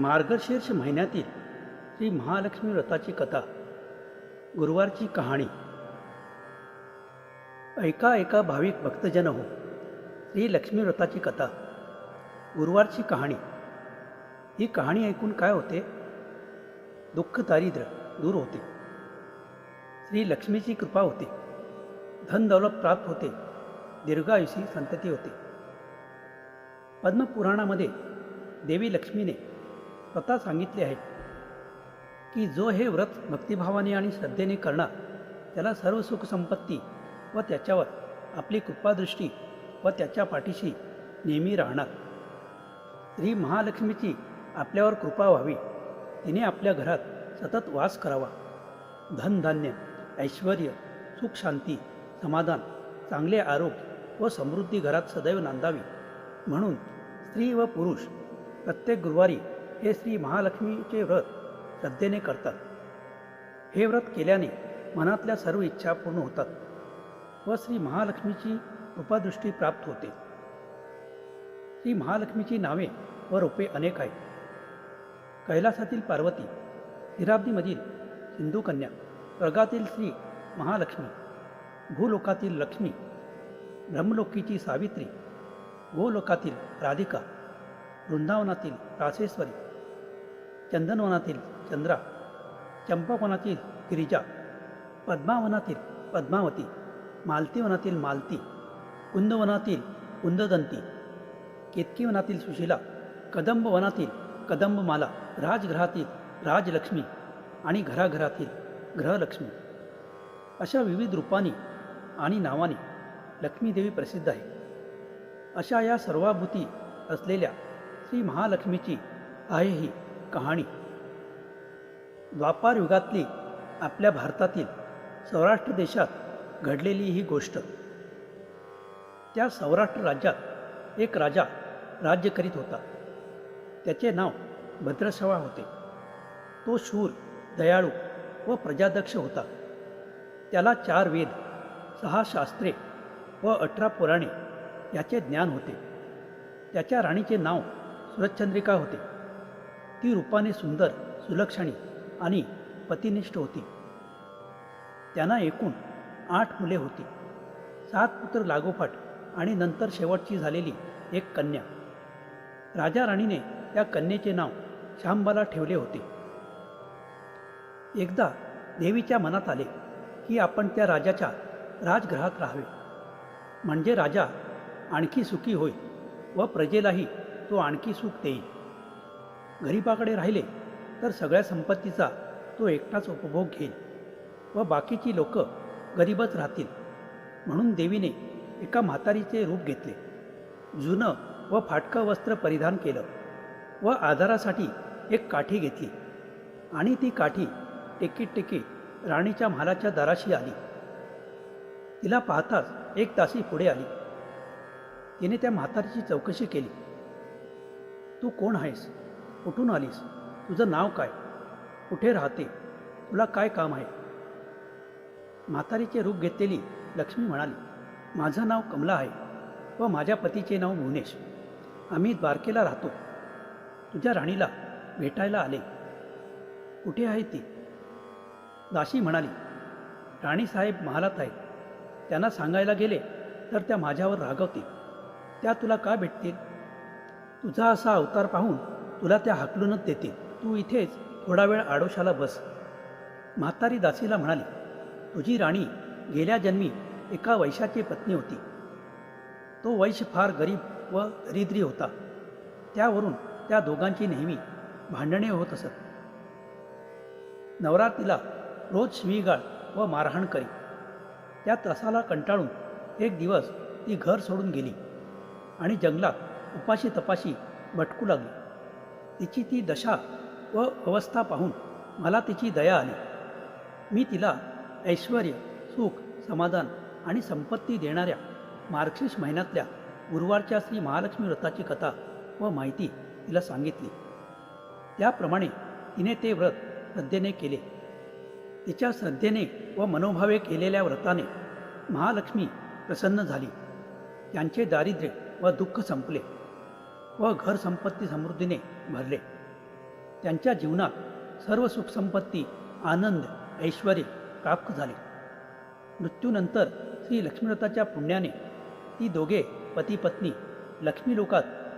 मार्गशीर्ष महिन्यातील श्री महालक्ष्मी व्रताची कथा गुरुवारची कहाणी. ऐका ऐका भाविक भक्तजन हो श्री लक्ष्मी व्रताची कथा गुरुवारची कहाणी. ही कहाणी ऐकून काय होते? दुःख दारिद्र्य दूर होते. श्री लक्ष्मीची कृपा होते. धन दौलत प्राप्त होते. दीर्घायुषी संतती होते. पद्मपुराणामध्ये देवी लक्ष्मीने स्वतः सांगितले आहे की जो हे व्रत भक्तिभावाने आणि श्रद्धेने करणार त्याला सर्व सुखसंपत्ती व त्याच्यावर आपली कृपादृष्टी व त्याच्या पाठीशी नेहमी राहणार. श्री महालक्ष्मीची आपल्यावर कृपा व्हावी. तिने आपल्या घरात सतत वास करावा. धनधान्य ऐश्वर सुख शांती समाधान चांगले आरोग्य व समृद्धी घरात सदैव नांदावी. म्हणून स्त्री व पुरुष प्रत्येक गुरुवारी हे श्री महालक्ष्मीचे व्रत श्रद्धेने करतात. हे व्रत केल्याने मनातल्या सर्व इच्छा पूर्ण होतात व श्री महालक्ष्मीची कृपादृष्टी प्राप्त होते. श्री महालक्ष्मीची नावे व रूपे अनेक आहेत. कैलासातील पार्वती हिराब्दीमधील हिंदूकन्या स्वर्गातील श्री महालक्ष्मी भूलोकातील लक्ष्मी ब्रह्मलोकीची सावित्री गोलोकातील राधिका वृंदावनातील रासेश्वरी चंदनवनातील चंद्रा चंपावनातील गिरिजा पद्मावनातील पद्मावती मालतीवनातील मालती कुंदवनातील कुंददंती केतकीवनातील सुशिला कदंबवनातील कदंबमाला राजगृहातील राजलक्ष्मी आणि घराघरातील ग्रहलक्ष्मी. अशा विविध रूपांनी आणि नावाने लक्ष्मीदेवी प्रसिद्ध आहे. अशा या सर्वाभूती असलेल्या श्री महालक्ष्मीची आहे ही कहाणी. द्वापार युगातली आपल्या भारतातील सौराष्ट्र देशात घडलेली ही गोष्ट. त्या सौराष्ट्र राज्यात एक राजा राज्य करीत होता. त्याचे नाव भद्रसवा होते. तो शूर दयाळू व प्रजादक्ष होता. त्याला चार वेद सहा शास्त्रे व अठरा पुराणे याचे ज्ञान होते. त्याच्या राणीचे नाव सुरचंद्रिका होते. ती रूपाने सुंदर सुलक्षणी आणि पतिनिष्ठ होती. त्यांना एकूण आठ मुले होती. सात पुत्र लागोपाठ आणि नंतर शेवटची झालेली एक कन्या. राजा राणीने त्या कन्येचे नाव शांबाला ठेवले होते. एकदा देवीच्या मनात आले की आपण त्या राजाच्या राजगृहात राहावे. म्हणजे राजा आणखी सुखी होईल व प्रजेलाही तो आणखी सुख देईल. गरीबाकडे राहिले तर सगळ्या संपत्तीचा तो एकटाच उपभोग घेईल व बाकीची लोक गरीबच राहतील. म्हणून देवीने एका म्हातारीचे रूप घेतले. जुनं व फाटकं वस्त्र परिधान केलं व आधारासाठी एक काठी घेतली आणि ती काठी टेकीत टेकीत राणीच्या महालाच्या दाराशी आली. तिला पाहताच एक तासी पुढे आली. तिने त्या म्हातारीची चौकशी केली. तू कोण आहेस? कुठून आलीस? तुझं नाव काय? कुठे राहते? तुला काय काम आहे? म्हातारीचे रूप घेतलेली लक्ष्मी म्हणाली माझं नाव कमला आहे व माझ्या पतीचे नाव भुवनेश. आम्ही द्वारकेला राहतो. तुझ्या राणीला भेटायला आले. कुठे आहे ती? दाशी म्हणाली राणीसाहेब महालात आहेत. त्यांना सांगायला गेले तर त्या माझ्यावर रागवतील. त्या तुला का भेटतील? तुझा असा अवतार पाहून तुला त्या हाकलूनच देतील तू इथेच थोडा वेळ आडोशाला बस. म्हातारी दासीला म्हणाली तुझी राणी गेल्या जन्मी एका वैशाची पत्नी होती. तो वैश्य फार गरीब व दरिद्री होता. त्यावरून त्या दोघांची नेहमी भांडणे होत असत. नवरात्रीला रोज शिवीगाळ व मारहाण करी. त्या त्रासाला कंटाळून एक दिवस ती घर सोडून गेली आणि जंगलात उपाशी तपाशी भटकू लागली. तिची ती दशा व अवस्था पाहून मला तिची दया आली. मी तिला ऐश्वर सुख समाधान आणि संपत्ती देणाऱ्या मार्क्सिस महिन्यातल्या गुरुवारच्या श्री महालक्ष्मी व्रताची कथा व माहिती तिला सांगितली. त्याप्रमाणे तिने ते व्रत श्रद्धेने केले. तिच्या श्रद्धेने व मनोभावे केलेल्या व्रताने महालक्ष्मी प्रसन्न झाली. त्यांचे दारिद्र्य व दुःख संपले. व घर संपत्ती समृद्धीने भरले. त्यांच्या जीवनात सर्व सुखसंपत्ती आनंद ऐश्वर प्राप्त झाले. मृत्यूनंतर श्री लक्ष्मीव्रताच्या पुण्याने ती दोघे पती पत्नी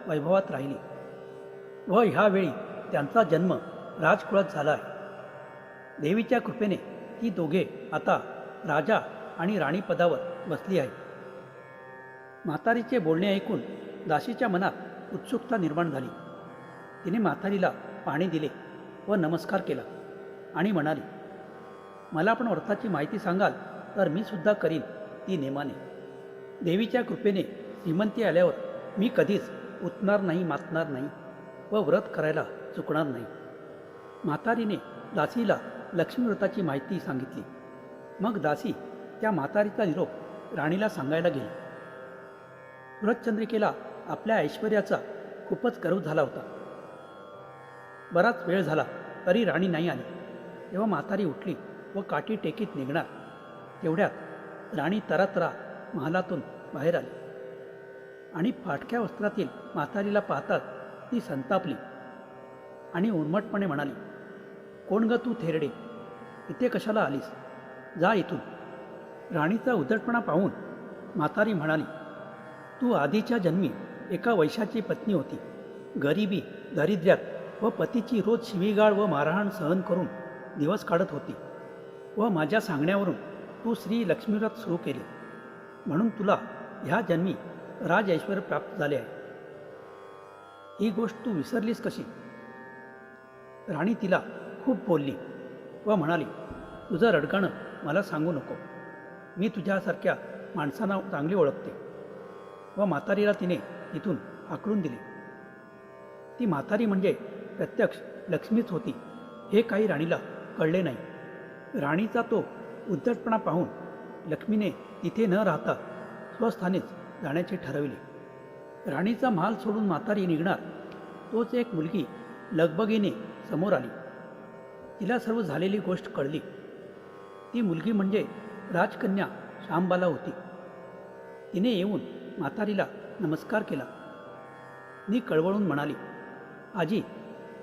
वैभवात राहिली व ह्यावेळी त्यांचा जन्म राजकुळात झाला आहे. देवीच्या कृपेने ती दोघे आता राजा आणि राणीपदावर बसली आहे म्हातारीचे बोलणे ऐकून दाशीच्या मनात उत्सुकता निर्माण झाली. तिने म्हातारीला पाणी दिले व नमस्कार केला आणि म्हणाली मला पण व्रताची माहिती सांगाल तर मी सुद्धा करीन ती नेमाने. देवीच्या कृपेने श्रीमंती आल्यावर मी कधीच उतणार नाही मातणार नाही व व्रत करायला चुकणार नाही. म्हातारीने दासीला लक्ष्मी व्रताची माहिती सांगितली. मग दासी त्या म्हातारीचा निरोप राणीला सांगायला गेली. व्रतचंद्रिकेला आपल्या ऐश्वर्याचा खूपच गर्व झाला होता. बराच वेळ झाला तरी राणी नाही आली. तेव्हा म्हातारी उठली व काठी टेकीत निघणार. तेवढ्यात राणी तरातरा महालातून बाहेर आली. आणि फाटक्या वस्त्रातील म्हातारीला पाहताच ती संतापली आणि उन्मटपणे म्हणाली कोण ग तू थेरडे? इथे कशाला आलीस? जा इथून. राणीचा उदटपणा पाहून म्हातारी म्हणाली तू आधीच्या जन्मी एका वैशाची पत्नी होती. गरिबी दारिद्र्यात व पतीची रोज शिवीगाळ व मारहाण सहन करून दिवस काढत होती व माझ्या सांगण्यावरून तू श्री लक्ष्मीव्रत सुरू केले. म्हणून तुला ह्या जन्मी राज ऐश्वर प्राप्त झाले आहे. ही गोष्ट तू विसरलीस कशी? राणी तिला खूप बोलली व म्हणाली तुझं रडगाणं मला सांगू नको. मी तुझ्यासारख्या माणसांना चांगली ओळखते. व म्हातारीला तिने तिथून हाकलून दिले. ती म्हातारी म्हणजे प्रत्यक्ष लक्ष्मीच होती. हे काही राणीला कळले नाही. राणीचा तो उद्धटपणा पाहून लक्ष्मीने तिथे न राहता स्वस्थानीच जाण्याचे ठरविले. राणीचा माल सोडून म्हातारी निघणार तोच एक मुलगी लगबगीने समोर आली. तिला सर्व झालेली गोष्ट कळली. ती मुलगी म्हणजे राजकन्या श्यामबाला होती. तिने येऊन म्हातारीला नमस्कार केला. मी कळवळून म्हणाली आजी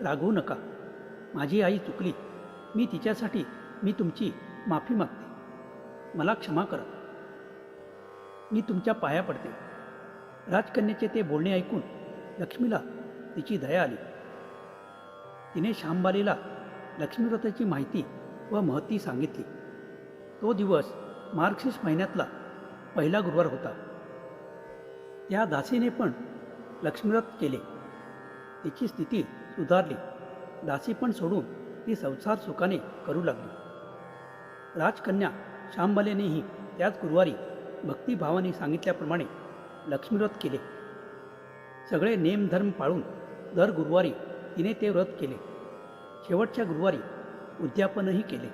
रागवू नका. माझी आई चुकली. मी तिच्यासाठी मी तुमची माफी मागते. मला क्षमा करा. मी तुमच्या पाया पडते. राजकन्याचे ते बोलणे ऐकून लक्ष्मीला तिची दया आली. तिने श्यामबालीला लक्ष्मीव्रताची माहिती व महती सांगितली. तो दिवस मार्गशीर्ष महिन्यातला पहिला गुरुवार होता. त्या दासीने पण लक्ष्मीव्रत केले. तिची स्थिती सुधारली. दासी पण सोडून ती संसार सुखाने करू लागली. राजकन्या श्यामबालेनेही त्याच गुरुवारी भक्तिभावाने सांगितल्याप्रमाणे लक्ष्मीव्रत केले. सगळे नेमधर्म पाळून दर गुरुवारी तिने ते व्रत केले. शेवटच्या गुरुवारी उद्यापनही केले.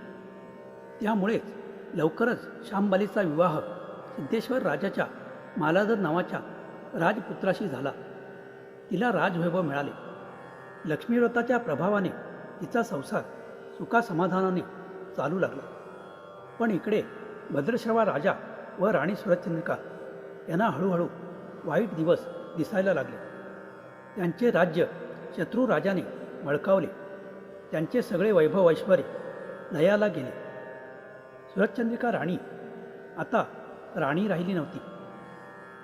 त्यामुळेच लवकरच श्यामबालीचा विवाह सिद्धेश्वर राजाच्या मालाधर नावाच्या राजपुत्राशी झाला. तिला राजवैभव मिळाले. लक्ष्मीव्रताच्या प्रभावाने तिचा संसार सुखासमाधानाने चालू लागला. पण इकडे भद्रश्रवा राजा व राणी सुरचंद्रिका यांना हळूहळू वाईट दिवस दिसायला लागले. त्यांचे राज्य शत्रू राजाने मळकावले. त्यांचे सगळे वैभव ऐश्वर लयाला गेले. सुरचंद्रिका राणी आता राणी राहिली नव्हती.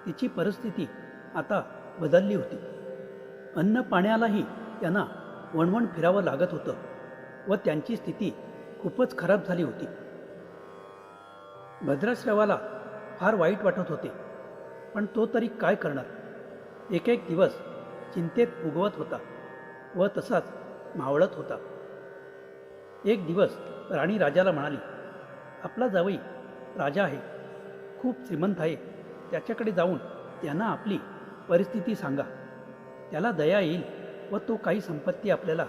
तिची परिस्थिती आता बदलली होती. अन्न पाण्यालाही त्यांना वणवण फिरावं लागत होतं व त्यांची स्थिती खूपच खराब झाली होती. भद्राश्रवाला फार वाईट वाटत होते पण तो तरी काय करणार? एक एक दिवस चिंतेत उगवत होता व तसाच मावळत होता. एक दिवस राणी राजाला म्हणाली आपला जावई राजा आहे खूप श्रीमंत आहे त्याच्याकडे जाऊन त्यांना आपली परिस्थिती सांगा. त्याला दया येईल व तो काही संपत्ती आपल्याला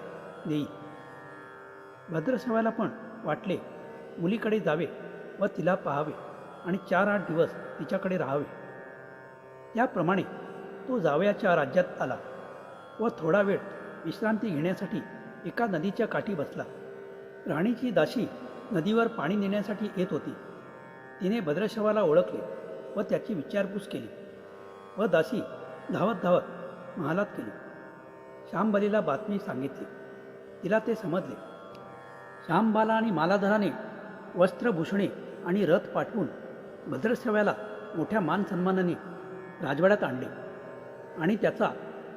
देईल. भद्रसेवाला पण वाटले मुलीकडे जावे व तिला पाहावे आणि चार आठ दिवस तिच्याकडे राहावे. त्याप्रमाणे तो जावयाच्या राज्यात आला व थोडा वेळ विश्रांती घेण्यासाठी एका नदीच्या काठी बसला. राणीची दाशी नदीवर पाणी नेण्यासाठी येत होती. तिने भद्रशवाला ओळखले. व त्याची विचारपूस केली व दासी धावत धावत महालात केली श्यामबलीला बातमी सांगितली. तिला ते समजले. श्यामबाला आणि मालाधराने वस्त्रभूषणे आणि रथ पाठवून भद्रश्रव्याला मोठ्या मान सन्मानाने राजवाड्यात आणले आणि त्याचा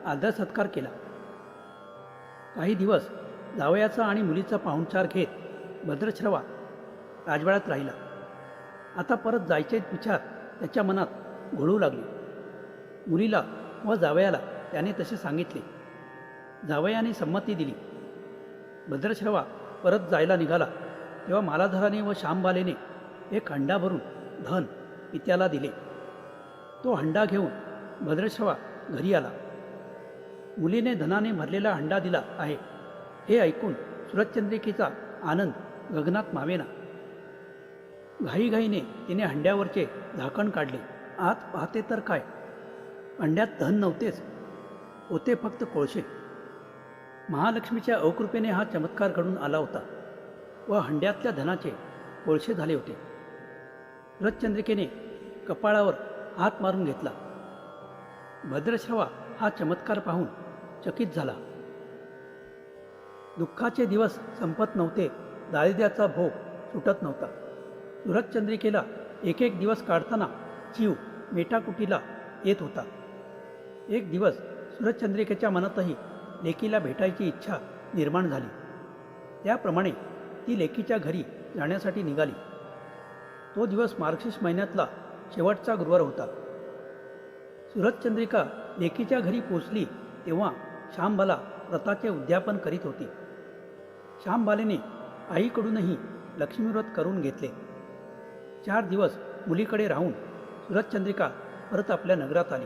आदर सत्कार केला. काही दिवस जावयाचा आणि मुलीचा पाहुणचार घेत भद्रश्रवा राजवाड्यात राहिला. आता परत जायचे विचार त्याच्या मनात घोळू लागली. मुलीला व जावयाला त्याने तसे सांगितले. जावयाने संमती दिली. भद्रश्रवा परत जायला निघाला. तेव्हा मालाधराने व श्यामबालेने एक हंडा भरून धन पित्याला दिले. तो हंडा घेऊन भद्रश्रवा घरी आला. मुलीने धनाने भरलेला हंडा दिला आहे. हे ऐकून सुरतचंद्रिकेचा आनंद गगनात मावेना. घाईघाईने तिने हंड्यावरचे झाकण काढले. आत पाहते तर काय? हंड्यात धन नव्हतेच. होते फक्त कोळशे. महालक्ष्मीच्या अवकृपेने हा चमत्कार घडून आला होता व हंड्यातल्या धनाचे कोळशे झाले होते. रथचंद्रिकेने कपाळावर हात मारून घेतला. भद्रश्रवा हा चमत्कार पाहून चकित झाला. दुःखाचे दिवस संपत नव्हते. दारिद्र्याचा भोग सुटत नव्हता. सुरतचंद्रिकेला एक एक दिवस काढताना जीव मेटाकुटीला येत होता. एक दिवस सूरजचंद्रिकेच्या मनातही लेकीला भेटायची इच्छा निर्माण झाली. त्याप्रमाणे ती लेकीच्या घरी जाण्यासाठी निघाली. तो दिवस मार्गशीर्ष महिन्यातला शेवटचा गुरुवार होता. सूरजचंद्रिका लेकीच्या घरी पोचली तेव्हा श्यामबाला व्रताचे उद्यापन करीत होती. श्यामबालेने आईकडूनही लक्ष्मीव्रत करून घेतले. चार दिवस मुलीकडे राहून सुरतचंद्रिका परत आपल्या नगरात आली.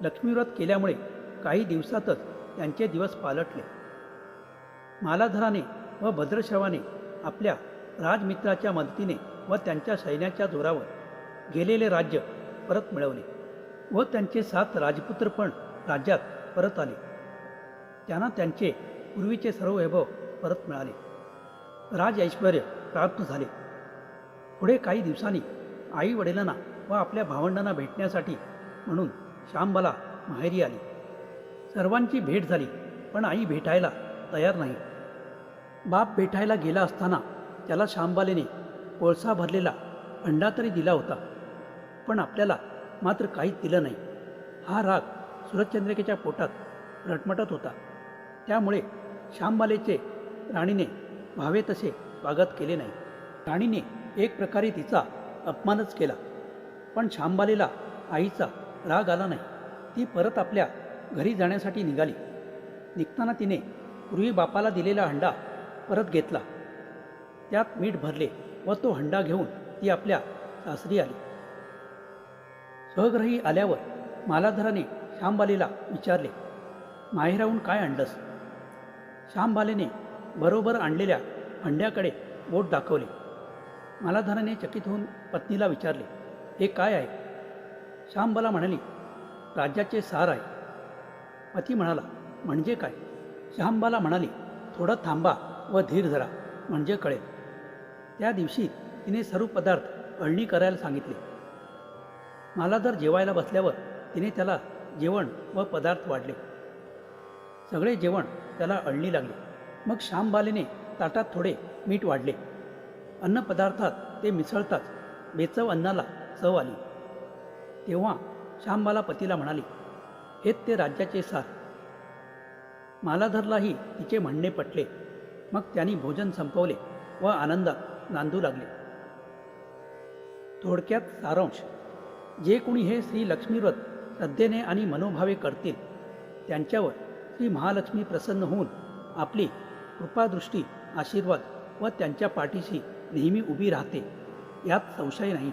लक्ष्मीव्रत केल्यामुळे काही दिवसातच त्यांचे दिवस पालटले. मालाधराने व भद्रश्रवाने आपल्या राजमित्राच्या मदतीने व त्यांच्या सैन्याच्या जोरावर गेलेले राज्य परत मिळवले व त्यांचे सात राजपुत्र पण राज्यात परत आले. त्यांना त्यांचे पूर्वीचे सर्व वैभव परत मिळाले. राज ऐश्वर प्राप्त झाले. पुढे काही दिवसांनी आई वडिलांना व आपल्या भावंडांना भेटण्यासाठी म्हणून श्यामबाला माहेरी आली. सर्वांची भेट झाली पण आई भेटायला तयार नाही. बाप भेटायला गेला असताना त्याला श्यामबालेने कोळसा भरलेला अंडा तरी दिला होता पण आपल्याला मात्र काहीच दिलं नाही. हा राग सुरतचंद्रिकेच्या पोटात रटमटत होता. त्यामुळे श्यामबालेचे राणीने व्हावे तसे स्वागत केले नाही. राणीने एक प्रकारे तिचा अपमानच केला. पण श्यामबालेला आईचा राग आला नाही. ती परत आपल्या घरी जाण्यासाठी निघाली. निघताना तिने पूर्वी बापाला दिलेला हंडा परत घेतला. त्यात मीठ भरले व तो हंडा घेऊन ती आपल्या सासरी आली. सहग्रही आल्यावर मालाधराने श्यामबालेला विचारले माहेराहून काय आणलंस? श्यामबालेने बरोबर आणलेल्या हंड्याकडे बोट दाखवले. मालाधराने चकित होऊन पत्नीला विचारले हे काय आहे? श्यामबाला म्हणाली राज्याचे सार आहे. पती म्हणाला म्हणजे काय? श्यामबाला म्हणाली थोडं थांबा व धीर धरा म्हणजे कळेल. त्या दिवशी तिने सर्व पदार्थ अळणी करायला सांगितले. मला जेवायला बसल्यावर तिने त्याला जेवण व पदार्थ वाढले सगळे जेवण त्याला अळणी लागले. मग श्यामबालेने ताटात थोडे मीठ वाढले. अन्नपदार्थात ते मिसळताच बेचव अन्नाला चव आली. तेव्हा श्यामबाला पतीला म्हणाली हेच ते राज्याचे सार. मालाधरलाही तिचे म्हणणे पटले. मग त्यांनी भोजन संपवले व आनंदात नांदू लागले. थोडक्यात सारांश. जे कोणी हे श्री लक्ष्मीव्रत श्रद्धेने आणि मनोभावे करतील त्यांच्यावर श्री महालक्ष्मी प्रसन्न होऊन आपली कृपादृष्टी आशीर्वाद व त्यांच्या पाठीशी नेहमी उभी राहते यात संशय नाही.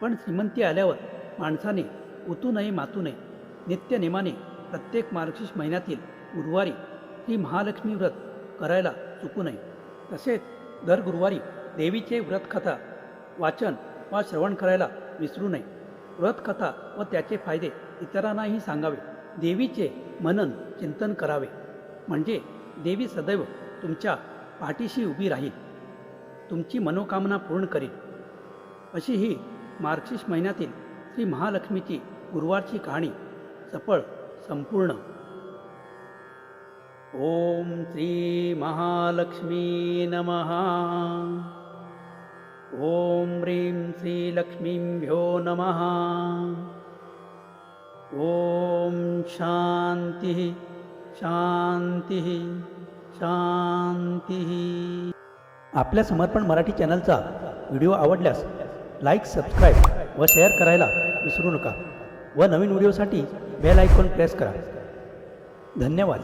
पण श्रीमंती आल्यावर माणसाने उतू नये मातू नये नित्यनेमाने प्रत्येक मार्गशीर्ष महिन्यातील गुरुवारी श्री महालक्ष्मी व्रत करायला चुकू नये. तसेच दर गुरुवारी देवीचे व्रतकथा वाचन वा श्रवण करायला विसरू नये. व्रतकथा व त्याचे फायदे इतरांनाही सांगावे. देवीचे मनन चिंतन करावे. म्हणजे देवी सदैव तुमच्या पाठीशी उभी राहील. तुमची मनोकामना पूर्ण करील अशी ही मार्गशीर्ष महिन्यातील श्री महालक्ष्मीची गुरुवारची कहाणी सफळ संपूर्ण. ओं श्री महालक्ष्मी नमहा ॐ ह्रीं श्रीलक्ष्मीभ्यो नमः. ॐ शांती शांती शांती आपल्या समर्पण मराठी चॅनलचा व्हिडिओ आवडल्यास लाईक सबस्क्राईब व शेअर करायला विसरू नका व नवीन व्हिडिओसाठी बेल आयकॉन प्रेस करा. धन्यवाद.